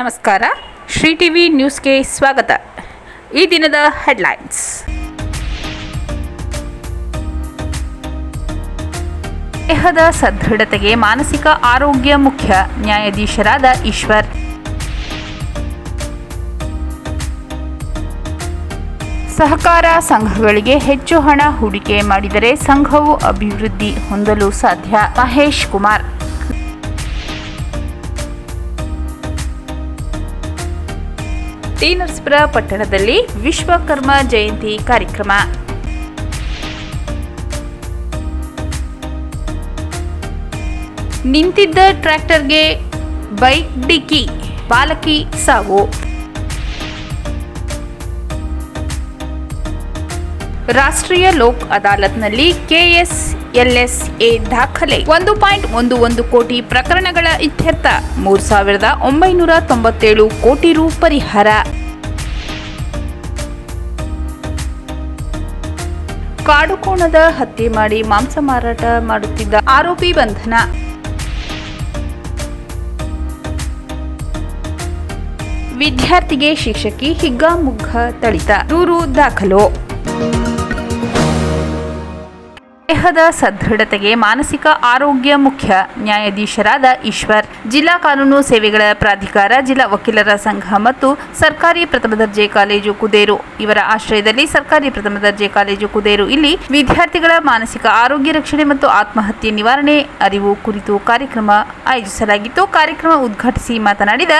ನಮಸ್ಕಾರ. ಶ್ರೀ ಟಿವಿ ನ್ಯೂಸ್ಗೆ ಸ್ವಾಗತ. ಈ ದಿನದ ಹೆಡ್ಲೈನ್ಸ್. ದೇಹದ ಸದೃಢತೆಗೆ ಮಾನಸಿಕ ಆರೋಗ್ಯ ಮುಖ್ಯ ನ್ಯಾಯಾಧೀಶರಾದ ಈಶ್ವರ್. ಸಹಕಾರ ಸಂಘಗಳಿಗೆ ಹೆಚ್ಚು ಹಣ ಹೂಡಿಕೆ ಮಾಡಿದರೆ ಸಂಘವು ಅಭಿವೃದ್ಧಿ ಹೊಂದಲು ಸಾಧ್ಯ. ಮಹೇಶ್ ಕುಮಾರ್. ಟಿ ಪಟ್ಟಣದಲ್ಲಿ ವಿಶ್ವಕರ್ಮ ಜಯಂತಿ ಕಾರ್ಯಕ್ರಮ. ನಿಂತಿದ್ದ ಟ್ರ್ಯಾಕ್ಟರ್ಗೆ ಬೈಕ್ ಡಿಕ್ಕಿ ಬಾಲಕಿ ಸಾವು. ರಾಷ್ಟ್ರೀಯ ಲೋಕ್ ಅದಾಲತ್ನಲ್ಲಿ ಕೆಎಸ್ಎಲ್ಎಸ್ಎ ದಾಖಲೆ. ಒಂದು ಪಾಯಿಂಟ್ ಒಂದು ಒಂದು ಕೋಟಿ ಪ್ರಕರಣಗಳ ಇತ್ಯರ್ಥ. ಮೂರು ಸಾವಿರದ ಒಂಬೈನೂರ ತೊಂಬತ್ತೇಳು ಕೋಟಿ ರು ಪರಿಹಾರ. ಕಾಡುಕೋಣದ ಹತ್ಯೆ ಮಾಡಿ ಮಾಂಸ ಮಾರಾಟ ಮಾಡುತ್ತಿದ್ದ ಆರೋಪಿ ಬಂಧನ. ವಿದ್ಯಾರ್ಥಿಗೆ ಶಿಕ್ಷಕಿ ಹಿಗ್ಗಾಮುಗ್ಗ ತಳಿತ. ದೂರು ದಾಖಲು. ದೇಹದ ಸದೃಢತೆಗೆ ಮಾನಸಿಕ ಆರೋಗ್ಯ ಮುಖ್ಯ ನ್ಯಾಯಾಧೀಶರಾದ ಈಶ್ವರ್. ಜಿಲ್ಲಾ ಕಾನೂನು ಸೇವೆಗಳ ಪ್ರಾಧಿಕಾರ, ಜಿಲ್ಲಾ ವಕೀಲರ ಸಂಘ ಮತ್ತು ಸರ್ಕಾರಿ ಪ್ರಥಮ ದರ್ಜೆ ಕಾಲೇಜು ಕುದೇರು. ಇವರ ಆಶ್ರಯದಲ್ಲಿ ಸರ್ಕಾರಿ ಪ್ರಥಮ ದರ್ಜೆ ಕಾಲೇಜು ಕುದೇರು. ಇಲ್ಲಿ ವಿದ್ಯಾರ್ಥಿಗಳ ಮಾನಸಿಕ ಆರೋಗ್ಯ ರಕ್ಷಣೆ ಮತ್ತು ಆತ್ಮಹತ್ಯೆ ನಿವಾರಣೆ ಅರಿವು ಕುರಿತು ಕಾರ್ಯಕ್ರಮ ಆಯೋಜಿಸಲಾಗಿತ್ತು. ಕಾರ್ಯಕ್ರಮ ಉದ್ಘಾಟಿಸಿ ಮಾತನಾಡಿದ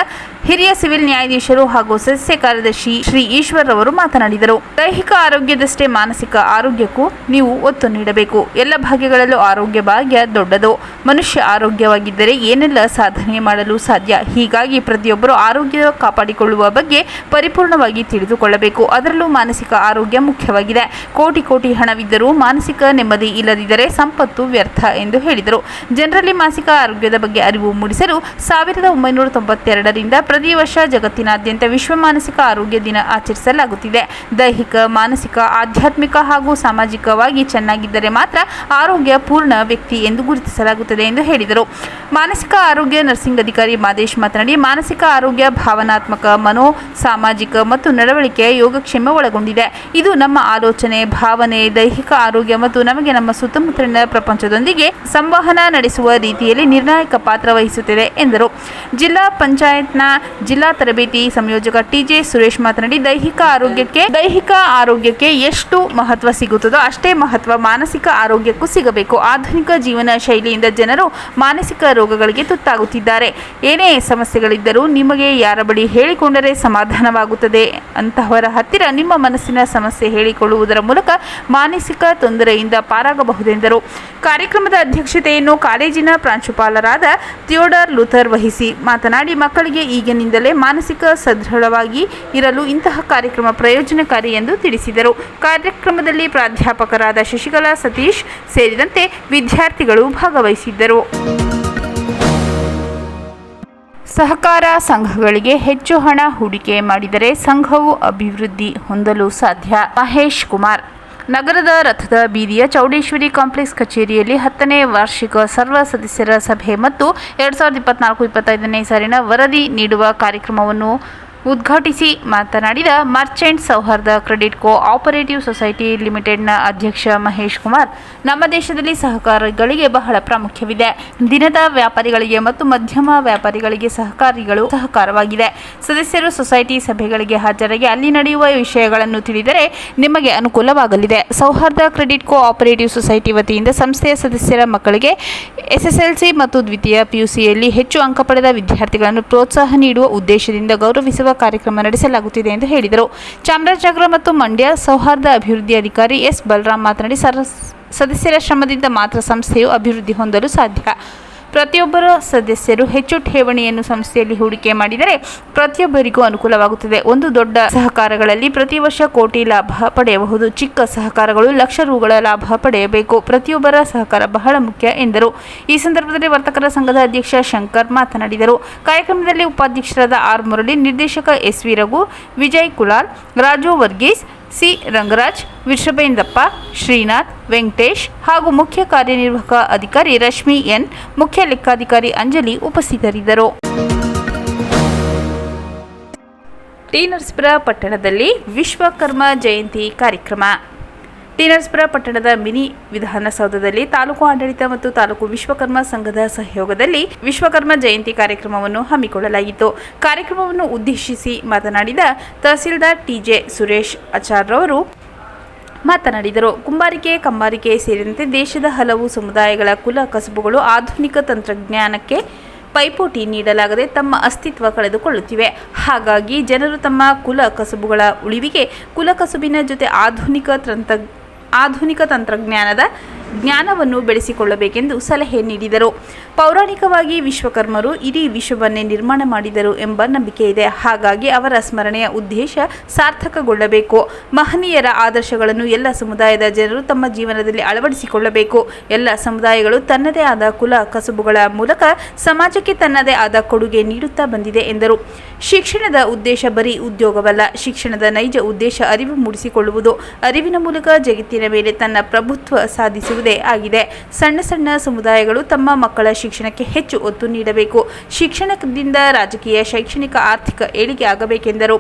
ಹಿರಿಯ ಸಿವಿಲ್ ನ್ಯಾಯಾಧೀಶರು ಹಾಗೂ ಸದಸ್ಯ ಕಾರ್ಯದರ್ಶಿ ಶ್ರೀ ಈಶ್ವರ್ ಅವರು ಮಾತನಾಡಿದರು. ದೈಹಿಕ ಆರೋಗ್ಯದಷ್ಟೇ ಮಾನಸಿಕ ಆರೋಗ್ಯಕ್ಕೂ ನೀವು ಒತ್ತು ನೀಡಬೇಕು. ಎಲ್ಲ ಭಾಗ್ಯಗಳಲ್ಲೂ ಆರೋಗ್ಯ ಭಾಗ್ಯ ದೊಡ್ಡದು. ಮನುಷ್ಯ ಆರೋಗ್ಯವಾಗಿದ್ದರೆ ಏನೆಲ್ಲ ಸಾಧನೆ ಮಾಡಲು ಸಾಧ್ಯ? ಹೀಗಾಗಿ ಪ್ರತಿಯೊಬ್ಬರು ಆರೋಗ್ಯ ಕಾಪಾಡಿಕೊಳ್ಳುವ ಬಗ್ಗೆ ಪರಿಪೂರ್ಣವಾಗಿ ತಿಳಿದುಕೊಳ್ಳಬೇಕು. ಅದರಲ್ಲೂ ಮಾನಸಿಕ ಆರೋಗ್ಯ ಮುಖ್ಯವಾಗಿದೆ. ಕೋಟಿ ಕೋಟಿ ಹಣವಿದ್ದರೂ ಮಾನಸಿಕ ನೆಮ್ಮದಿ ಇಲ್ಲದಿದ್ದರೆ ಸಂಪತ್ತು ವ್ಯರ್ಥ ಎಂದು ಹೇಳಿದರು. ಜನರಲ್ಲಿ ಮಾನಸಿಕ ಆರೋಗ್ಯದ ಬಗ್ಗೆ ಅರಿವು ಮೂಡಿಸಲು ಸಾವಿರದ ಒಂಬೈನೂರ ತೊಂಬತ್ತೆರಡರಿಂದ ಪ್ರತಿ ವರ್ಷ ಜಗತ್ತಿನಾದ್ಯಂತ ವಿಶ್ವ ಮಾನಸಿಕ ಆರೋಗ್ಯ ದಿನ ಆಚರಿಸಲಾಗುತ್ತಿದೆ. ದೈಹಿಕ, ಮಾನಸಿಕ, ಆಧ್ಯಾತ್ಮಿಕ ಹಾಗೂ ಸಾಮಾಜಿಕವಾಗಿ ಚೆನ್ನಾಗಿದ್ದರೆ ಮಾತ್ರ ಆರೋಗ್ಯ ಪೂರ್ಣ ವ್ಯಕ್ತಿ ಎಂದು ಗುರುತಿಸಲಾಗುತ್ತದೆ ಎಂದು ಹೇಳಿದರು. ಮಾನಸಿಕ ಆರೋಗ್ಯ ನರ್ಸಿಂಗ್ ಅಧಿಕಾರಿ ಮಾದೇಶ್ ಮಾತನಾಡಿ, ಮಾನಸಿಕ ಆರೋಗ್ಯ ಭಾವನಾತ್ಮಕ, ಮನೋ ಸಾಮಾಜಿಕ ಮತ್ತು ನಡವಳಿಕೆಯ ಯೋಗಕ್ಷೇಮ ಒಳಗೊಂಡಿದೆ. ಇದು ನಮ್ಮ ಆಲೋಚನೆ, ಭಾವನೆ, ದೈಹಿಕ ಆರೋಗ್ಯ ಮತ್ತು ನಮಗೆ ನಮ್ಮ ಸುತ್ತಮುತ್ತಲಿನ ಪ್ರಪಂಚದೊಂದಿಗೆ ಸಂವಹನ ನಡೆಸುವ ರೀತಿಯಲ್ಲಿ ನಿರ್ಣಾಯಕ ಪಾತ್ರ ವಹಿಸುತ್ತಿದೆ ಎಂದರು. ಜಿಲ್ಲಾ ಪಂಚಾಯತ್ನ ಜಿಲ್ಲಾ ತರಬೇತಿ ಸಂಯೋಜಕ ಟಿಜೆ ಸುರೇಶ್ ಮಾತನಾಡಿ, ದೈಹಿಕ ಆರೋಗ್ಯಕ್ಕೆ ದೈಹಿಕ ಆರೋಗ್ಯಕ್ಕೆ ಎಷ್ಟು ಮಹತ್ವ ಸಿಗುತ್ತದೋ ಅಷ್ಟೇ ಮಹತ್ವ ಮಾನಸಿಕ ಆರೋಗ್ಯಕ್ಕೂ ಸಿಗಬೇಕು. ಆಧುನಿಕ ಜೀವನ ಶೈಲಿಯಿಂದ ಜನರು ಮಾನಸಿಕ ರೋಗಗಳಿಗೆ ತುತ್ತಾಗುತ್ತಿದ್ದಾರೆ. ಏನೇ ಸಮಸ್ಯೆಗಳಿದ್ದರೂ ನಿಮಗೆ ಯಾರ ಬಳಿ ಹೇಳಿಕೊಂಡರೆ ಸಮಾಧಾನವಾಗುತ್ತದೆ. ಅಂತಹವರ ಹತ್ತಿರ ನಿಮ್ಮ ಮನಸ್ಸಿನ ಸಮಸ್ಯೆ ಹೇಳಿಕೊಳ್ಳುವುದರ ಮೂಲಕ ಮಾನಸಿಕ ತೊಂದರೆಯಿಂದ ಪಾರಾಗಬಹುದೆಂದರು. ಕಾರ್ಯಕ್ರಮದ ಅಧ್ಯಕ್ಷತೆಯನ್ನು ಕಾಲೇಜಿನ ಪ್ರಾಂಶುಪಾಲರಾದ ಥಿಯೋಡರ್ ಲೂಥರ್ ವಹಿಸಿ ಮಾತನಾಡಿ, ಮಕ್ಕಳಿಗೆ ಈಗಿನಿಂದಲೇ ಮಾನಸಿಕ ಸದೃಢವಾಗಿ ಇರಲು ಇಂತಹ ಕಾರ್ಯಕ್ರಮ ಪ್ರಯೋಜನಕಾರಿ ಎಂದು ತಿಳಿಸಿದರು. ಕಾರ್ಯಕ್ರಮದಲ್ಲಿ ಪ್ರಾಧ್ಯಾಪಕರಾದ ಶಶಿಕಲಾ ಸತೀಶ್ ಸೇರಿದಂತೆ ವಿದ್ಯಾರ್ಥಿಗಳು ಭಾಗವಹಿಸಿದ್ದರು. ಸಹಕಾರ ಸಂಘಗಳಿಗೆ ಹೆಚ್ಚು ಹಣ ಹೂಡಿಕೆ ಮಾಡಿದರೆ ಸಂಘವು ಅಭಿವೃದ್ಧಿ ಹೊಂದಲು ಸಾಧ್ಯ. ಮಹೇಶ್ ಕುಮಾರ್. ನಗರದ ರಥದ ಬೀದಿಯ ಚೌಡೇಶ್ವರಿ ಕಾಂಪ್ಲೆಕ್ಸ್ ಕಚೇರಿಯಲ್ಲಿ ಹತ್ತನೇ ವಾರ್ಷಿಕ ಸರ್ವ ಸದಸ್ಯರ ಸಭೆ ಮತ್ತು ಎರಡು ಸಾವಿರದ ಇಪ್ಪತ್ನಾಲ್ಕು, ಇಪ್ಪತ್ತೈದನೇ ಸಾಲಿನ ವರದಿ ನೀಡುವ ಕಾರ್ಯಕ್ರಮವನ್ನು ಉದ್ಘಾಟಿಸಿ ಮಾತನಾಡಿದ ಮರ್ಚೆಂಟ್ ಸೌಹಾರ್ದ ಕ್ರೆಡಿಟ್ ಕೋ ಆಪರೇಟಿವ್ ಸೊಸೈಟಿ ಲಿಮಿಟೆಡ್ನ ಅಧ್ಯಕ್ಷ ಮಹೇಶ್ ಕುಮಾರ್, ನಮ್ಮ ದೇಶದಲ್ಲಿ ಸಹಕಾರಿಗಳಿಗೆ ಬಹಳ ಪ್ರಾಮುಖ್ಯವಿದೆ. ದಿನದ ವ್ಯಾಪಾರಿಗಳಿಗೆ ಮತ್ತು ಮಧ್ಯಮ ವ್ಯಾಪಾರಿಗಳಿಗೆ ಸಹಕಾರಿಗಳು ಸಹಕಾರವಾಗಿದೆ. ಸದಸ್ಯರು ಸೊಸೈಟಿ ಸಭೆಗಳಿಗೆ ಹಾಜರಾಗಿ ಅಲ್ಲಿ ನಡೆಯುವ ವಿಷಯಗಳನ್ನು ತಿಳಿದರೆ ನಿಮಗೆ ಅನುಕೂಲವಾಗಲಿದೆ. ಸೌಹಾರ್ದ ಕ್ರೆಡಿಟ್ ಕೋ ಆಪರೇಟಿವ್ ಸೊಸೈಟಿ ವತಿಯಿಂದ ಸಂಸ್ಥೆಯ ಸದಸ್ಯರ ಮಕ್ಕಳಿಗೆ ಎಸ್ಎಸ್ಎಲ್ಸಿ ಮತ್ತು ದ್ವಿತೀಯ ಪಿಯುಸಿಯಲ್ಲಿ ಹೆಚ್ಚು ಅಂಕ ಪಡೆದ ವಿದ್ಯಾರ್ಥಿಗಳನ್ನು ಪ್ರೋತ್ಸಾಹ ನೀಡುವ ಉದ್ದೇಶದಿಂದ ಗೌರವಿಸುವ ಕಾರ್ಯಕ್ರಮ ನಡೆಸಲಾಗುತ್ತಿದೆ ಎಂದು ಹೇಳಿದರು. ಚಾಮರಾಜನಗರ ಮತ್ತು ಮಂಡ್ಯ ಸೌಹಾರ್ದ ಅಭಿವೃದ್ಧಿ ಅಧಿಕಾರಿ ಎಸ್ ಬಲರಾಮ್ ಮಾತನಾಡಿ ಸದಸ್ಯರ ಶ್ರಮದಿಂದ ಮಾತ್ರ ಸಂಸ್ಥೆಯು ಅಭಿವೃದ್ಧಿ ಹೊಂದಲು ಸಾಧ್ಯ. ಪ್ರತಿಯೊಬ್ಬರ ಸದಸ್ಯರು ಹೆಚ್ಚು ಠೇವಣಿಯನ್ನು ಸಂಸ್ಥೆಯಲ್ಲಿ ಹೂಡಿಕೆ ಮಾಡಿದರೆ ಪ್ರತಿಯೊಬ್ಬರಿಗೂ ಅನುಕೂಲವಾಗುತ್ತದೆ. ಒಂದು ದೊಡ್ಡ ಸಹಕಾರಗಳಲ್ಲಿ ಪ್ರತಿ ವರ್ಷ ಕೋಟಿ ಲಾಭ ಪಡೆಯಬಹುದು. ಚಿಕ್ಕ ಸಹಕಾರಗಳು ಲಕ್ಷ ರುಗಳ ಲಾಭ ಪಡೆಯಬೇಕು. ಪ್ರತಿಯೊಬ್ಬರ ಸಹಕಾರ ಬಹಳ ಮುಖ್ಯ ಎಂದರು. ಈ ಸಂದರ್ಭದಲ್ಲಿ ವರ್ತಕರ ಸಂಘದ ಅಧ್ಯಕ್ಷ ಶಂಕರ್ ಮಾತನಾಡಿದರು. ಕಾರ್ಯಕ್ರಮದಲ್ಲಿ ಉಪಾಧ್ಯಕ್ಷರಾದ ಆರ್ ಮುರಳಿ ನಿರ್ದೇಶಕ S V Raghu, Vijay Kulal, Raju Varghese C. Rangaraj Vishwabendrappa Srinath, Venkatesh ಹಾಗೂ ಮುಖ್ಯ ಕಾರ್ಯನಿರ್ವಾಹಕ ಅಧಿಕಾರಿ ರಶ್ಮಿ ಎನ್, ಮುಖ್ಯ ಲೆಕ್ಕಾಧಿಕಾರಿ ಅಂಜಲಿ ಉಪಸ್ಥಿತರಿದ್ದರು. ಟಿ. ನರಸೀಪುರ ಪಟ್ಟಣದಲ್ಲಿ ವಿಶ್ವಕರ್ಮ ಜಯಂತಿ ಕಾರ್ಯಕ್ರಮ. ಟಿ ಪಟ್ಟಣದ ಮಿನಿ ವಿಧಾನಸೌಧದಲ್ಲಿ ತಾಲೂಕು ಆಡಳಿತ ಮತ್ತು ತಾಲೂಕು ವಿಶ್ವಕರ್ಮ ಸಂಘದ ಸಹಯೋಗದಲ್ಲಿ ವಿಶ್ವಕರ್ಮ ಜಯಂತಿ ಕಾರ್ಯಕ್ರಮವನ್ನು ಹಮ್ಮಿಕೊಳ್ಳಲಾಗಿತ್ತು. ಕಾರ್ಯಕ್ರಮವನ್ನು ಉದ್ದೇಶಿಸಿ ಮಾತನಾಡಿದ ತಹಸೀಲ್ದಾರ್ ಟಿಜೆ ಸುರೇಶ್ ಆಚಾರ್ರವರು ಮಾತನಾಡಿದರು. ಕುಂಬಾರಿಕೆ, ಕಂಬಾರಿಕೆ ಸೇರಿದಂತೆ ದೇಶದ ಹಲವು ಸಮುದಾಯಗಳ ಕುಲ ಕಸಬುಗಳು ಆಧುನಿಕ ತಂತ್ರಜ್ಞಾನಕ್ಕೆ ಪೈಪೋಟಿ ನೀಡಲಾಗದೆ ತಮ್ಮ ಅಸ್ತಿತ್ವ ಕಳೆದುಕೊಳ್ಳುತ್ತಿವೆ. ಹಾಗಾಗಿ ಜನರು ತಮ್ಮ ಕುಲ ಕಸಬುಗಳ ಉಳಿವಿಗೆ ಕುಲ ಕಸುಬಿನ ಜೊತೆ ಆಧುನಿಕ ತಂತ್ರ ಆಧುನಿಕ ತಂತ್ರಜ್ಞಾನದ ಜ್ಞಾನವನ್ನು ಬೆಳೆಸಿಕೊಳ್ಳಬೇಕೆಂದು ಸಲಹೆ ನೀಡಿದರು. ಪೌರಾಣಿಕವಾಗಿ ವಿಶ್ವಕರ್ಮರು ಇಡೀ ವಿಶ್ವವನ್ನೇ ನಿರ್ಮಾಣ ಮಾಡಿದರು ಎಂಬ ನಂಬಿಕೆ ಇದೆ. ಹಾಗಾಗಿ ಅವರ ಸ್ಮರಣೆಯ ಉದ್ದೇಶ ಸಾರ್ಥಕಗೊಳ್ಳಬೇಕು. ಮಹನೀಯರ ಆದರ್ಶಗಳನ್ನು ಎಲ್ಲ ಸಮುದಾಯದ ಜನರು ತಮ್ಮ ಜೀವನದಲ್ಲಿ ಅಳವಡಿಸಿಕೊಳ್ಳಬೇಕು. ಎಲ್ಲ ಸಮುದಾಯಗಳು ತನ್ನದೇ ಆದ ಕುಲ ಕಸುಬುಗಳ ಮೂಲಕ ಸಮಾಜಕ್ಕೆ ತನ್ನದೇ ಆದ ಕೊಡುಗೆ ನೀಡುತ್ತಾ ಬಂದಿದೆ ಎಂದರು. ಶಿಕ್ಷಣದ ಉದ್ದೇಶ ಬರೀ ಉದ್ಯೋಗವಲ್ಲ, ಶಿಕ್ಷಣದ ನೈಜ ಉದ್ದೇಶ ಅರಿವು ಮೂಡಿಸಿಕೊಳ್ಳುವುದು. ಅರಿವಿನ ಮೂಲಕ ಜಗತ್ತಿನ ಮೇಲೆ ತನ್ನ ಪ್ರಭುತ್ವ ಸಾಧಿಸುವುದೇ ಆಗಿದೆ. ಸಣ್ಣ ಸಣ್ಣ ಸಮುದಾಯಗಳು ತಮ್ಮ ಮಕ್ಕಳ ಶಿಕ್ಷಣಕ್ಕೆ ಹೆಚ್ಚು ಒತ್ತು ನೀಡಬೇಕು. ಶಿಕ್ಷಣದಿಂದ ರಾಜಕೀಯ, ಶೈಕ್ಷಣಿಕ, ಆರ್ಥಿಕ ಏಳಿಗೆ ಆಗಬೇಕೆಂದರು.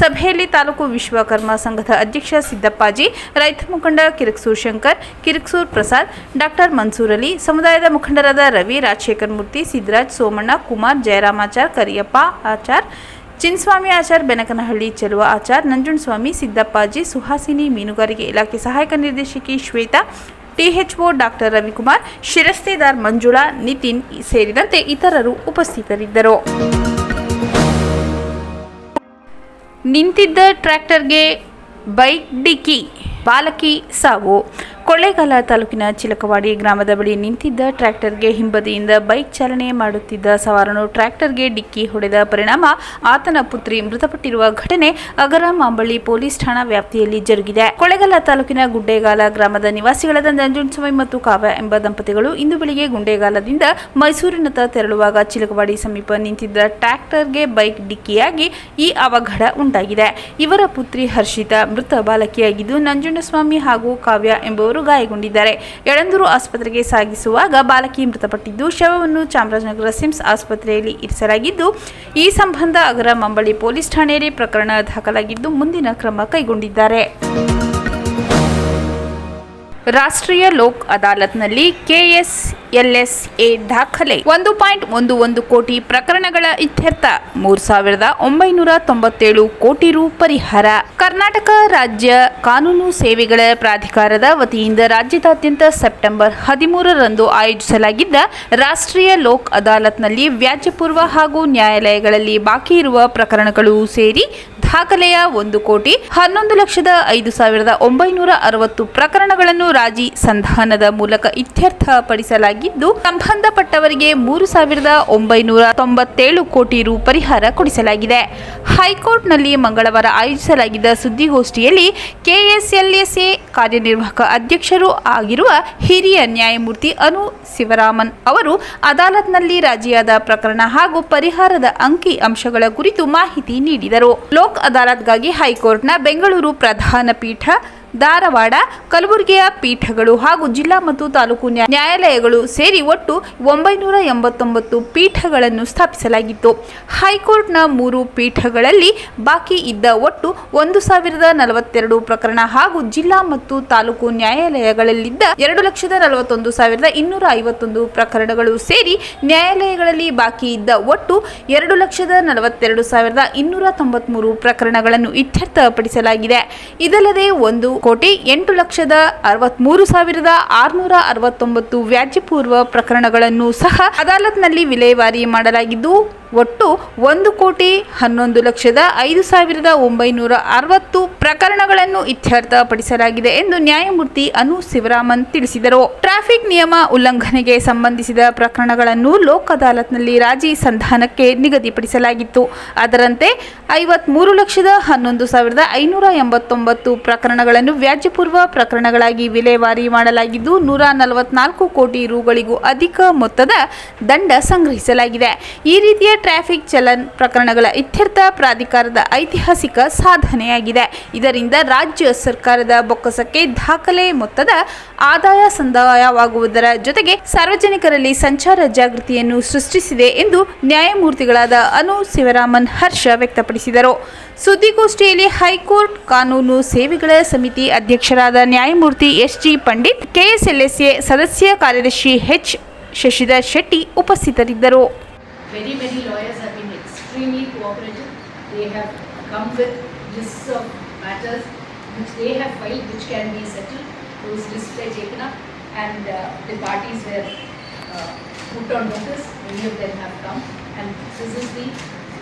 ಸಭೆಯಲ್ಲಿ ತಾಲೂಕು ವಿಶ್ವಕರ್ಮ ಸಂಘದ ಅಧ್ಯಕ್ಷ ಸಿದ್ದಪ್ಪಾಜಿ, ರೈತ ಮುಖಂಡ ಕಿರಕ್ಸೂರ್ ಶಂಕರ್, ಕಿರಕ್ಸೂರ್ ಪ್ರಸಾದ್, ಡಾಕ್ಟರ್ ಮನ್ಸೂರ್ ಅಲಿ, ಸಮುದಾಯದ ಮುಖಂಡರಾದ ರವಿ ರಾಜಶೇಖರ್ ಮೂರ್ತಿ ಸಿದ್ದರಾಜ್ ಸೋಮಣ್ಣ, ಕುಮಾರ್ ಜಯರಾಮಾಚಾರ್, ಕರಿಯಪ್ಪ ಆಚಾರ್, ಚಿನ್ಸ್ವಾಮಿ ಆಚಾರ್, ಬೆನಕನಹಳ್ಳಿ ಚೆಲುವ ಆಚಾರ್ ನಂಜುಣಸ್ವಾಮಿ ಸಿದ್ದಪ್ಪಾಜಿ, ಸುಹಾಸಿನಿ ಮೀನುಗಾರಿಕೆ ಇಲಾಖೆ ಸಹಾಯಕ ನಿರ್ದೇಶಕಿ ಶ್ವೇತಾ ಟಿಎಚ್ಒ ಡಾಕ್ಟರ್ ರವಿಕುಮಾರ್, ಶಿರಸ್ತೇದಾರ್ ಮಂಜುಳಾ, ನಿತಿನ್ ಸೇರಿದಂತೆ ಇತರರು ಉಪಸ್ಥಿತರಿದ್ದರು. ನಿಂತಿದ್ದ ಟ್ರ್ಯಾಕ್ಟರ್ಗೆ ಬೈಕ್ ಡಿಕ್ಕಿ, ಬಾಲಕಿ ಸಾವು. ಕೊಳ್ಳೇಗಾಲ ತಾಲೂಕಿನ ಚಿಲಕವಾಡಿ ಗ್ರಾಮದ ಬಳಿ ನಿಂತಿದ್ದ ಟ್ರ್ಯಾಕ್ಟರ್ಗೆ ಹಿಂಬದಿಯಿಂದ ಬೈಕ್ ಚಾಲನೆ ಮಾಡುತ್ತಿದ್ದ ಸವಾರನು ಟ್ರ್ಯಾಕ್ಟರ್ಗೆ ಡಿಕ್ಕಿ ಹೊಡೆದ ಪರಿಣಾಮ ಆತನ ಪುತ್ರಿ ಮೃತಪಟ್ಟಿರುವ ಘಟನೆ ಅಗರ ಮಾಂಬಳ್ಳಿ ಪೊಲೀಸ್ ಠಾಣಾ ವ್ಯಾಪ್ತಿಯಲ್ಲಿ ಜರುಗಿದೆ. ಕೊಳ್ಳೇಗಾಲ ತಾಲೂಕಿನ ಗುಡ್ಡೇಗಾಲ ಗ್ರಾಮದ ನಿವಾಸಿಗಳಾದ ನಂಜುಂಡಸ್ವಾಮಿ ಮತ್ತು ಕಾವ್ಯ ಎಂಬ ದಂಪತಿಗಳು ಇಂದು ಬೆಳಿಗ್ಗೆ ಗುಂಡೇಗಾಲದಿಂದ ಮೈಸೂರಿನತ್ತ ತೆರಳುವಾಗ ಚಿಲಕವಾಡಿ ಸಮೀಪ ನಿಂತಿದ್ದ ಟ್ರ್ಯಾಕ್ಟರ್ಗೆ ಬೈಕ್ ಡಿಕ್ಕಿಯಾಗಿ ಈ ಅವಘಡ ಉಂಟಾಗಿದೆ. ಇವರ ಪುತ್ರಿ ಹರ್ಷಿತಾ ಮೃತ ಬಾಲಕಿಯಾಗಿದ್ದು ನಂಜುಂಡಸ್ವಾಮಿ ಹಾಗೂ ಕಾವ್ಯ ಎಂಬುವರು ಗಾಯಗೊಂಡಿದ್ದಾರೆ. ಯಳಂದೂರು ಆಸ್ಪತ್ರೆಗೆ ಸಾಗಿಸುವಾಗ ಬಾಲಕಿ ಮೃತಪಟ್ಟಿದ್ದು, ಶವವನ್ನು ಚಾಮರಾಜನಗರ ಸಿಮ್ಸ್ ಆಸ್ಪತ್ರೆಯಲ್ಲಿ ಇರಿಸಲಾಗಿದ್ದು, ಈ ಸಂಬಂಧ ಅಗರ ಮಂಬಳಿ ಪೊಲೀಸ್ ಠಾಣೆಯಲ್ಲಿ ಪ್ರಕರಣ ದಾಖಲಾಗಿದ್ದು ಮುಂದಿನ ಕ್ರಮ ಕೈಗೊಂಡಿದ್ದಾರೆ. ರಾಷ್ಟ್ರೀಯ ಲೋಕ್ ಅದಾಲತ್ನಲ್ಲಿ ಕೆಎಸ್ಎಲ್ಎಸ್ಎ ದಾಖಲೆ. ಒಂದು ಪಾಯಿಂಟ್ ಒಂದು ಒಂದು ಕೋಟಿ ಪ್ರಕರಣಗಳ ಇತ್ಯರ್ಥ. ಮೂರು ಸಾವಿರದ ಒಂಬೈನೂರ ತೊಂಬತ್ತೇಳು ಕೋಟಿ ರು ಪರಿಹಾರ. ಕರ್ನಾಟಕ ರಾಜ್ಯ ಕಾನೂನು ಸೇವೆಗಳ ಪ್ರಾಧಿಕಾರದ ವತಿಯಿಂದ ರಾಜ್ಯದಾದ್ಯಂತ ಸೆಪ್ಟೆಂಬರ್ ಹದಿಮೂರರಂದು ಆಯೋಜಿಸಲಾಗಿದ್ದ ರಾಷ್ಟ್ರೀಯ ಲೋಕ್ ಅದಾಲತ್ನಲ್ಲಿ ವ್ಯಾಜ್ಯಪೂರ್ವ ಹಾಗೂ ನ್ಯಾಯಾಲಯಗಳಲ್ಲಿ ಬಾಕಿ ಇರುವ ಪ್ರಕರಣಗಳು ಸೇರಿ ದಾಖಲೆಯ ಒಂದು ಕೋಟಿ ಹನ್ನೊಂದು ಲಕ್ಷದ ಐದು ಸಾವಿರದ ಒಂಬೈನೂರ ಅರವತ್ತು ಪ್ರಕರಣಗಳನ್ನು ರಾಜಿ ಸಂಧಾನದ ಮೂಲಕ ಇತ್ಯರ್ಥಪಡಿಸಲಾಗಿದ್ದು, ಸಂಬಂಧಪಟ್ಟವರಿಗೆ ಮೂರು ಸಾವಿರದ ಒಂಬೈನೂರ ತೊಂಬತ್ತೇಳು ಕೋಟಿ ರು ಪರಿಹಾರ ಕೊಡಿಸಲಾಗಿದೆ. ಹೈಕೋರ್ಟ್ನಲ್ಲಿ ಮಂಗಳವಾರ ಆಯೋಜಿಸಲಾಗಿದ್ದ ಸುದ್ದಿಗೋಷ್ಠಿಯಲ್ಲಿ ಕೆಎಸ್ಎಲ್ಎಸ್ಎ ಕಾರ್ಯನಿರ್ವಾಹಕ ಅಧ್ಯಕ್ಷರು ಆಗಿರುವ ಹಿರಿಯ ನ್ಯಾಯಮೂರ್ತಿ ಅನು ಶಿವರಾಮನ್ ಅವರು ಅದಾಲತ್ನಲ್ಲಿ ರಾಜಿಯಾದ ಪ್ರಕರಣ ಹಾಗೂ ಪರಿಹಾರದ ಅಂಕಿ ಅಂಶಗಳ ಕುರಿತು ಮಾಹಿತಿ ನೀಡಿದರು. ಲೋಕ್ ಅದಾಲತ್ಗಾಗಿ ಹೈಕೋರ್ಟ್ನ ಬೆಂಗಳೂರು ಪ್ರಧಾನ ಪೀಠ ಧಾರವಾಡ, ಕಲಬುರಗಿಯ ಪೀಠಗಳು ಹಾಗೂ ಜಿಲ್ಲಾ ಮತ್ತು ತಾಲೂಕು ನ್ಯಾ- ನ್ಯಾಯಾಲಯಗಳು ಸೇರಿ ಒಟ್ಟು ಒಂಬೈನೂರ ಎಂಬತ್ತೊಂಬತ್ತು ಪೀಠಗಳನ್ನು ಸ್ಥಾಪಿಸಲಾಗಿತ್ತು. ಹೈಕೋರ್ಟ್ನ ಮೂರು ಪೀಠಗಳಲ್ಲಿ ಬಾಕಿ ಇದ್ದ ಒಟ್ಟು ಒಂದು ಸಾವಿರದ ನಲವತ್ತೆರಡು ಪ್ರಕರಣ ಹಾಗೂ ಜಿಲ್ಲಾ ಮತ್ತು ತಾಲೂಕು ನ್ಯಾಯಾಲಯಗಳಲ್ಲಿದ್ದ ಎರಡು ಲಕ್ಷದ ನಲವತ್ತೊಂದು ಸಾವಿರದ ಇನ್ನೂರ ಐವತ್ತೊಂದು ಪ್ರಕರಣಗಳು ಸೇರಿ ನ್ಯಾಯಾಲಯಗಳಲ್ಲಿ ಬಾಕಿ ಇದ್ದ ಒಟ್ಟು ಎರಡು ಲಕ್ಷದ ನಲವತ್ತೆರಡು ಸಾವಿರದ ಇನ್ನೂರ ತೊಂಬತ್ಮೂರು ಪ್ರಕರಣಗಳನ್ನು ಇತ್ಯರ್ಥಪಡಿಸಲಾಗಿದೆ. ಇದಲ್ಲದೆ ಒಂದು ಕೋಟಿ ಎಂಟು ಲಕ್ಷದ ಅರವತ್ಮೂರು ಸಾವಿರದ ಆರುನೂರ ಅರವತ್ತೊಂಬತ್ತು ವ್ಯಾಜ್ಯಪೂರ್ವ ಪ್ರಕರಣಗಳನ್ನು ಸಹ ಅದಾಲತ್ನಲ್ಲಿ ವಿಲೇವಾರಿ ಮಾಡಲಾಗಿದ್ದು, ಒಟ್ಟು ಒಂದು ಕೋಟಿ ಹನ್ನೊಂದು ಲಕ್ಷದ ಐದು ಸಾವಿರದ ಒಂಬೈನೂರ ಅರವತ್ತು ಪ್ರಕರಣಗಳನ್ನು ಇತ್ಯರ್ಥಪಡಿಸಲಾಗಿದೆ ಎಂದು ನ್ಯಾಯಮೂರ್ತಿ ಅನು ಶಿವರಾಮನ್ ತಿಳಿಸಿದರು. ಟ್ರಾಫಿಕ್ ನಿಯಮ ಉಲ್ಲಂಘನೆಗೆ ಸಂಬಂಧಿಸಿದ ಪ್ರಕರಣಗಳನ್ನು ಲೋಕ ಅದಾಲತ್ನಲ್ಲಿ ರಾಜಿ ಸಂಧಾನಕ್ಕೆ ನಿಗದಿಪಡಿಸಲಾಗಿತ್ತು. ಅದರಂತೆ ಐವತ್ಮೂರು ಲಕ್ಷದ ಹನ್ನೊಂದು ಸಾವಿರದ ಐನೂರ ಎಂಬತ್ತೊಂಬತ್ತು ಪ್ರಕರಣಗಳನ್ನು ವ್ಯಾಜ್ಯಪೂರ್ವ ಪ್ರಕರಣಗಳಾಗಿ ವಿಲೇವಾರಿ ಮಾಡಲಾಗಿದ್ದು ನೂರ ನಲವತ್ನಾಲ್ಕು ಕೋಟಿ ರುಗಳಿಗೂ ಅಧಿಕ ಮೊತ್ತದ ದಂಡ ಸಂಗ್ರಹಿಸಲಾಗಿದೆ. ಈ ರೀತಿಯ ಟ್ರಾಫಿಕ್ ಚಲನ್ ಪ್ರಕರಣಗಳ ಇತ್ಯರ್ಥ ಪ್ರಾಧಿಕಾರದ ಐತಿಹಾಸಿಕ ಸಾಧನೆಯಾಗಿದೆ. ಇದರಿಂದ ರಾಜ್ಯ ಸರ್ಕಾರದ ಬೊಕ್ಕಸಕ್ಕೆ ದಾಖಲೆ ಮೊತ್ತದ ಆದಾಯ ಸಂದಾಯವಾಗುವುದರ ಜೊತೆಗೆ ಸಾರ್ವಜನಿಕರಲ್ಲಿ ಸಂಚಾರ ಜಾಗೃತಿಯನ್ನು ಸೃಷ್ಟಿಸಿದೆ ಎಂದು ನ್ಯಾಯಮೂರ್ತಿಗಳಾದ ಅನು ಶಿವರಾಮನ್ ಹರ್ಷ ವ್ಯಕ್ತಪಡಿಸಿದರು. ಸುದ್ದಿಗೋಷ್ಠಿಯಲ್ಲಿ ಹೈಕೋರ್ಟ್ ಕಾನೂನು ಸೇವೆಗಳ ಸಮಿತಿ ಅಧ್ಯಕ್ಷರಾದ ನ್ಯಾಯಮೂರ್ತಿ ಎಸ್ ಜಿ ಪಂಡಿತ್ ಕೆಎಸ್ಎಲ್ಎಸ್ಎ ಸದಸ್ಯ ಕಾರ್ಯದರ್ಶಿ ಎಚ್ ಶಶಿಧರ್ ಶೆಟ್ಟಿ ಉಪಸ್ಥಿತರಿದ್ದರು Very many lawyers have been extremely cooperative. They have come with lists of matters which they have filed which can be settled. Those lists were taken up and uh, the parties were uh, put on notice. Many of them have come and this is the,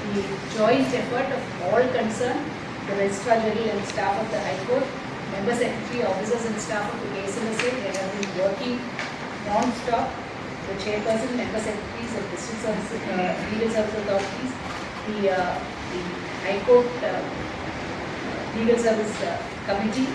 the joint effort of all concerned, the Registrar General and staff of the High Court, Member Secretary, officers and staff of the KSMSA. They have been working non-stop the chairperson, member secretaries of district services, uh, legal service authorities, the, uh, the high court, uh, legal service uh, committee.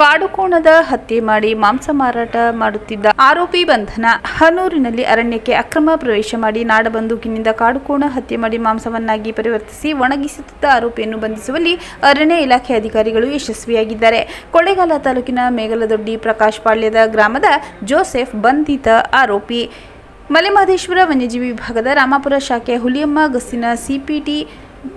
ಕಾಡುಕೋಣದ ಹತ್ಯೆ ಮಾಡಿ ಮಾಂಸ ಮಾರಾಟ ಮಾಡುತ್ತಿದ್ದ ಆರೋಪಿ ಬಂಧನ. ಹನೂರಿನಲ್ಲಿ ಅರಣ್ಯಕ್ಕೆ ಅಕ್ರಮ ಪ್ರವೇಶ ಮಾಡಿ ನಾಡ ಬಂದೂಕಿನಿಂದ ಕಾಡುಕೋಣ ಹತ್ಯೆ ಮಾಡಿ ಮಾಂಸವನ್ನಾಗಿ ಪರಿವರ್ತಿಸಿ ಒಣಗಿಸುತ್ತಿದ್ದ ಆರೋಪಿಯನ್ನು ಬಂಧಿಸುವಲ್ಲಿ ಅರಣ್ಯ ಇಲಾಖೆ ಅಧಿಕಾರಿಗಳು ಯಶಸ್ವಿಯಾಗಿದ್ದಾರೆ. ಕೊಳ್ಳೇಗಾಲ ತಾಲೂಕಿನ ಮೇಗಲದೊಡ್ಡಿ ಪ್ರಕಾಶ್ ಪಾಳ್ಯದ ಗ್ರಾಮದ ಜೋಸೆಫ್ ಬಂಧಿತ ಆರೋಪಿ. ಮಲೆಮಹದೇಶ್ವರ ವನ್ಯಜೀವಿ ವಿಭಾಗದ ರಾಮಾಪುರ ಶಾಖೆ ಹುಲಿಯಮ್ಮ ಗಸ್ಸಿನ ಸಿಪಿಟಿ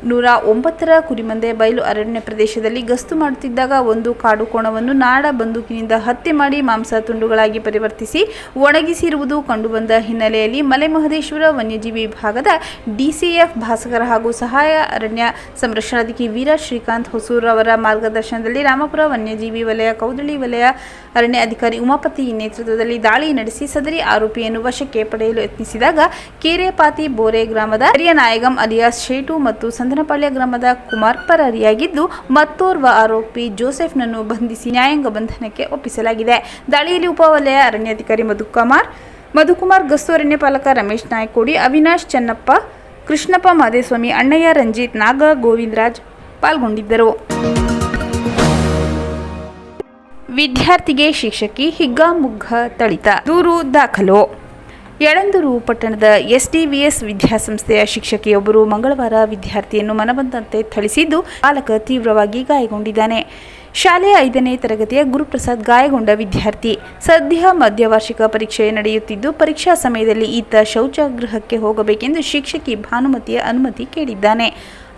ನೂರ ಒಂಬತ್ತರ ಕುರಿಮಂದೆ ಬಯಲು ಅರಣ್ಯ ಪ್ರದೇಶದಲ್ಲಿ ಗಸ್ತು ಮಾಡುತ್ತಿದ್ದಾಗ ಒಂದು ಕಾಡು ಕೋಣವನ್ನು ನಾಡ ಬಂದೂಕಿನಿಂದ ಹತ್ಯೆ ಮಾಡಿ ಮಾಂಸ ತುಂಡುಗಳಾಗಿ ಪರಿವರ್ತಿಸಿ ಒಣಗಿಸಿರುವುದು ಕಂಡುಬಂದ ಹಿನ್ನೆಲೆಯಲ್ಲಿ ಮಲೆಮಹದೇಶ್ವರ ವನ್ಯಜೀವಿ ವಿಭಾಗದ ಡಿಸಿಎಫ್ ಭಾಸ್ಕರ ಹಾಗೂ ಸಹಾಯ ಅರಣ್ಯ ಸಂರಕ್ಷಣಾಧಿಕಾರಿ ವೀರ ಶ್ರೀಕಾಂತ್ ಹೊಸೂರ್ ಅವರ ಮಾರ್ಗದರ್ಶನದಲ್ಲಿ ರಾಮಪುರ ವನ್ಯಜೀವಿ ವಲಯ ಕೌದಳಿ ವಲಯ ಅರಣ್ಯ ಅಧಿಕಾರಿ ಉಮಾಪತಿ ನೇತೃತ್ವದಲ್ಲಿ ದಾಳಿ ನಡೆಸಿ ಸದರಿ ಆರೋಪಿಯನ್ನು ವಶಕ್ಕೆ ಪಡೆಯಲು ಯತ್ನಿಸಿದಾಗ ಕೇರೆಪಾತಿ ಬೋರೆ ಗ್ರಾಮದ ಹಿರಿಯ ನಾಯಗಂ ಅಲಿಯಾಸ್ ಶೇಟು ಮತ್ತು ಸಂದನಪಾಳ್ಯ ಗ್ರಾಮದ ಕುಮಾರ್ ಪರಾರಿಯಾಗಿದ್ದು, ಮತ್ತೋರ್ವ ಆರೋಪಿ ಜೋಸೆಫ್ನನ್ನು ಬಂಧಿಸಿ ನ್ಯಾಯಾಂಗ ಬಂಧನಕ್ಕೆ ಒಪ್ಪಿಸಲಾಗಿದೆ. ದಾಳಿಯಲ್ಲಿ ಉಪವಲಯ ಅರಣ್ಯಾಧಿಕಾರಿ ಮಧುಕುಮಾರ್ ಮಧುಕುಮಾರ್ ಗಸ್ತು ಅರಣ್ಯ ಪಾಲಕ ರಮೇಶ್ ನಾಯ್ಕೋಡಿ, ಅವಿನಾಶ್ ಚನ್ನಪ್ಪ, ಕೃಷ್ಣಪ್ಪ ಮಾದೇಸ್ವಾಮಿ, ಅಣ್ಣಯ್ಯ ರಂಜಿತ್, ನಾಗ ಗೋವಿಂದರಾಜ್ ಪಾಲ್ಗೊಂಡಿದ್ದರು. ವಿದ್ಯಾರ್ಥಿಗೆ ಶಿಕ್ಷಕಿ ಹಿಗ್ಗಾಮುಗ್ಗ ತಳಿತ ದೂರು ದಾಖಲು. ಯಳಂದೂರು ಪಟ್ಟಣದ ಎಸ್ಡಿವಿಎಸ್ ವಿದ್ಯಾಸಂಸ್ಥೆಯ ಶಿಕ್ಷಕಿಯೊಬ್ಬರು ಮಂಗಳವಾರ ವಿದ್ಯಾರ್ಥಿಯನ್ನು ಮನಬಂದಂತೆ ಥಳಿಸಿದ್ದು ಬಾಲಕ ತೀವ್ರವಾಗಿ ಗಾಯಗೊಂಡಿದ್ದಾನೆ. ಶಾಲೆಯ ಐದನೇ ತರಗತಿಯ ಗುರುಪ್ರಸಾದ್ ಗಾಯಗೊಂಡ ವಿದ್ಯಾರ್ಥಿ. ಸದ್ಯ ಮಧ್ಯವಾರ್ಷಿಕ ಪರೀಕ್ಷೆ ನಡೆಯುತ್ತಿದ್ದು, ಪರೀಕ್ಷಾ ಸಮಯದಲ್ಲಿ ಈತ ಶೌಚಾಗೃಹಕ್ಕೆ ಹೋಗಬೇಕೆಂದು ಶಿಕ್ಷಕಿ ಭಾನುಮತಿಯ ಅನುಮತಿ ಕೇಳಿದ್ದಾನೆ.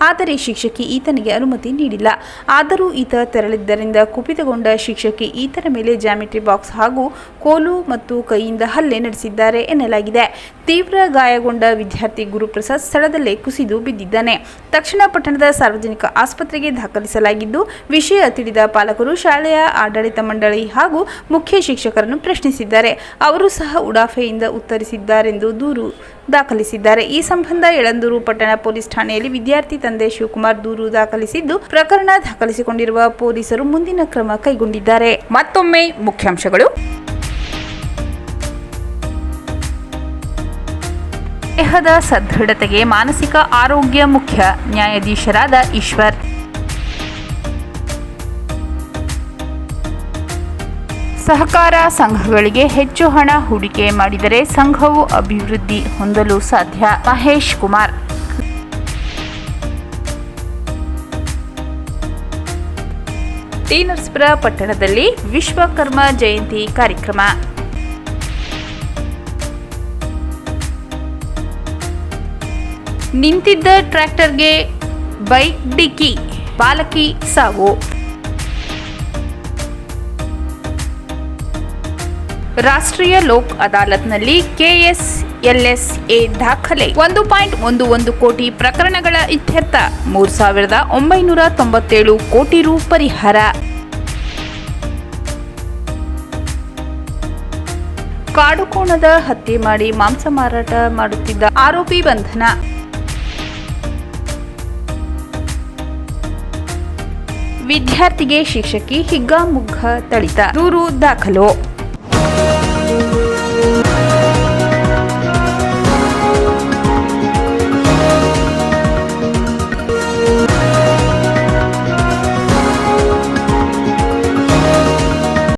ಆದರೆ ಶಿಕ್ಷಕಿ ಈತನಿಗೆ ಅನುಮತಿ ನೀಡಿಲ್ಲ. ಆದರೂ ಈತ ತೆರಳಿದ್ದರಿಂದ ಕುಪಿತಗೊಂಡ ಶಿಕ್ಷಕಿ ಈತನ ಮೇಲೆ ಜಾಮಿಟ್ರಿ ಬಾಕ್ಸ್ ಹಾಗೂ ಕೋಲು ಮತ್ತು ಕೈಯಿಂದ ಹಲ್ಲೆ ನಡೆಸಿದ್ದಾರೆ ಎನ್ನಲಾಗಿದೆ. ತೀವ್ರ ಗಾಯಗೊಂಡ ವಿದ್ಯಾರ್ಥಿ ಗುರುಪ್ರಸಾದ್ ಸ್ಥಳದಲ್ಲೇ ಕುಸಿದು ಬಿದ್ದಿದ್ದಾನೆ. ತಕ್ಷಣ ಪಟ್ಟಣದ ಸಾರ್ವಜನಿಕ ಆಸ್ಪತ್ರೆಗೆ ದಾಖಲಿಸಲಾಗಿದ್ದು, ವಿಷಯ ತಿಳಿದ ಪಾಲಕರು ಶಾಲೆಯ ಆಡಳಿತ ಮಂಡಳಿ ಹಾಗೂ ಮುಖ್ಯ ಶಿಕ್ಷಕರನ್ನು ಪ್ರಶ್ನಿಸಿದ್ದಾರೆ. ಅವರು ಸಹ ಉಡಾಫೆಯಿಂದ ಉತ್ತರಿಸಿದ್ದಾರೆಂದು ದೂರು ದಾಖಲಿಸಿದ್ದಾರೆ. ಈ ಸಂಬಂಧ ಯಳಂದೂರು ಪಟ್ಟಣ ಪೊಲೀಸ್ ಠಾಣೆಯಲ್ಲಿ ವಿದ್ಯಾರ್ಥಿ ತಂದೆ ಶಿವಕುಮಾರ್ ದೂರು ದಾಖಲಿಸಿದ್ದು, ಪ್ರಕರಣ ದಾಖಲಿಸಿಕೊಂಡಿರುವ ಪೊಲೀಸರು ಮುಂದಿನ ಕ್ರಮ ಕೈಗೊಂಡಿದ್ದಾರೆ. ಮತ್ತೊಮ್ಮೆ ಮುಖ್ಯಾಂಶಗಳು. ದೇಹದ ಸದೃಢತೆಗೆ ಮಾನಸಿಕ ಆರೋಗ್ಯ ಮುಖ್ಯ ನ್ಯಾಯಾಧೀಶರಾದ ಈಶ್ವರ್. ಸಹಕಾರ ಸಂಘಗಳಿಗೆ ಹೆಚ್ಚು ಹಣ ಹೂಡಿಕೆ ಮಾಡಿದರೆ ಸಂಘವು ಅಭಿವೃದ್ಧಿ ಹೊಂದಲು ಸಾಧ್ಯ. ಮಹೇಶ್ ಕುಮಾರ್. ಟಿ ಪಟ್ಟಣದಲ್ಲಿ ವಿಶ್ವಕರ್ಮ ಜಯಂತಿ ಕಾರ್ಯಕ್ರಮ. ನಿಂತಿದ್ದ ಟ್ರ್ಯಾಕ್ಟರ್ಗೆ ಬೈಕ್ ಡಿಕ್ಕಿ, ಬಾಲಕಿ ಸಾವು. ರಾಷ್ಟ್ರೀಯ ಲೋಕ್ ಅದಾಲತ್ನಲ್ಲಿ ಕೆಎಸ್ಎಲ್ಎಸ್ಎ ದಾಖಲೆ. ಒಂದು ಪಾಯಿಂಟ್ ಒಂದು ಒಂದು ಕೋಟಿ ಪ್ರಕರಣಗಳ ಇತ್ಯರ್ಥ. ಮೂರು ಸಾವಿರದ ಒಂಬೈನೂರ ತೊಂಬತ್ತೇಳು ಕೋಟಿ ರು ಪರಿಹಾರ. ಕಾಡುಕೋಣದ ಹತ್ಯೆ ಮಾಡಿ ಮಾಂಸ ಮಾರಾಟ ಮಾಡುತ್ತಿದ್ದ ಆರೋಪಿ ಬಂಧನ. ವಿದ್ಯಾರ್ಥಿಗೆ ಶಿಕ್ಷಕಿ ಹಿಗ್ಗಾಮುಗ್ಗ ತಳಿತ ದೂರು ದಾಖಲು. Oh.